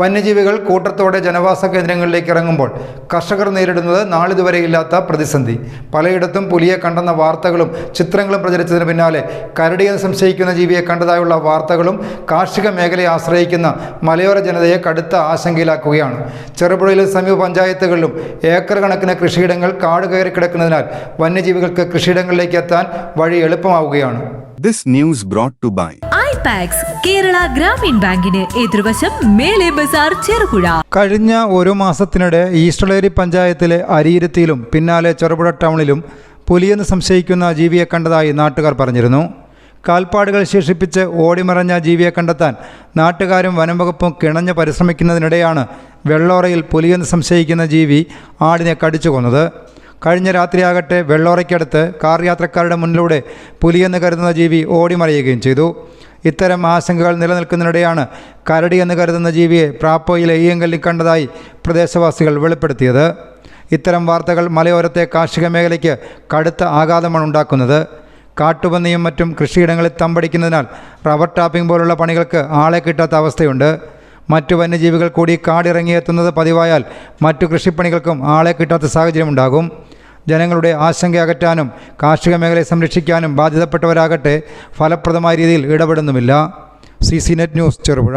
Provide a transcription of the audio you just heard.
വന്യജീവികൾ കൂട്ടത്തോടെ ജനവാസ കേന്ദ്രങ്ങളിലേക്ക് ഇറങ്ങുമ്പോൾ കർഷകർ നേരിടുന്നത് നാളിതുവരെയില്ലാത്ത പ്രതിസന്ധി. പലയിടത്തും പുലിയെ കണ്ടെന്ന വാർത്തകളും ചിത്രങ്ങളും പ്രചരിച്ചതിന് പിന്നാലെ കരടിയെന്ന് സംശയിക്കുന്ന ജീവിയെ കണ്ടതായുള്ള വാർത്തകളും കാർഷിക മേഖലയെ ആശ്രയിക്കുന്ന മലയോര ജനതയെ കടുത്ത ആശങ്കയിലാക്കുകയാണ്. ചെറുപുഴയിലെ സമീപ പഞ്ചായത്തുകളിലും ഏക്കർ കണക്കിന് കൃഷിയിടങ്ങൾ കാട് കയറി കിടക്കുന്നതിനാൽ വന്യജീവികൾക്ക് കൃഷിയിടങ്ങളിലേക്ക് എത്താൻ വഴി എളുപ്പമാവുകയാണ്. This news brought to by ഐപാക്സ് കേരള ഗ്രാമീൺ ബാങ്കിന് എതിർവശം മേലെ ബസാർ ചെറുപുഴ കഴിഞ്ഞ ഒരു മാസത്തിനിടെ ഈസ്റ്റളേരി പഞ്ചായത്തിലെ അരിയിരുത്തിയിലും പിന്നാലെ ചെറുപുഴ ടൗണിലും പുലിയെന്ന് സംശയിക്കുന്ന ജീവിയെ കണ്ടതായി നാട്ടുകാർ പറഞ്ഞിരുന്നു. കാൽപ്പാടുകൾ ശേഷിപ്പിച്ച് ഓടിമറഞ്ഞ ജീവിയെ കണ്ടെത്താൻ നാട്ടുകാരും വനംവകുപ്പും കിണഞ്ഞ് പരിശ്രമിക്കുന്നതിനിടെയാണ് വെള്ളോറയിൽ പുലിയെന്ന് സംശയിക്കുന്ന ജീവി ആടിനെ കടിച്ചു കൊന്നത്. കഴിഞ്ഞ രാത്രിയാകട്ടെ വെള്ളോറയ്ക്കടുത്ത് കാർ യാത്രക്കാരുടെ മുന്നിലൂടെ പുലിയെന്ന് കരുതുന്ന ജീവി ഓടിമറിയുകയും ചെയ്തു. ഇത്തരം ആശങ്കകൾ നിലനിൽക്കുന്നതിനിടെയാണ് കരടി എന്ന് കരുതുന്ന ജീവിയെ പ്രാപ്പോയിലെ ഈയങ്കല്ലിൽ കണ്ടതായി പ്രദേശവാസികൾ വെളിപ്പെടുത്തിയത്. ഇത്തരം വാർത്തകൾ മലയോരത്തെ കാർഷിക മേഖലയ്ക്ക് കടുത്ത ആഘാതമാണ് ഉണ്ടാക്കുന്നത്. കാട്ടുപന്നിയും മറ്റും കൃഷിയിടങ്ങളിൽ തമ്പടിക്കുന്നതിനാൽ റബ്ബർ ടാപ്പിംഗ് പോലുള്ള പണികൾക്ക് ആളെ കിട്ടാത്ത അവസ്ഥയുണ്ട്. മറ്റു വന്യജീവികൾ കൂടി കാടിറങ്ങിയെത്തുന്നത് പതിവായാൽ മറ്റു കൃഷിപ്പണികൾക്കും ആളെ കിട്ടാത്ത സാഹചര്യമുണ്ടാകും. ജനങ്ങളുടെ ആശങ്ക അകറ്റാനും കാർഷിക മേഖലയെ സംരക്ഷിക്കാനും ബാധ്യതപ്പെട്ടവരാകട്ടെ ഫലപ്രദമായ രീതിയിൽ ഇടപെടുന്നുമില്ല. C C net news Cherupuzha.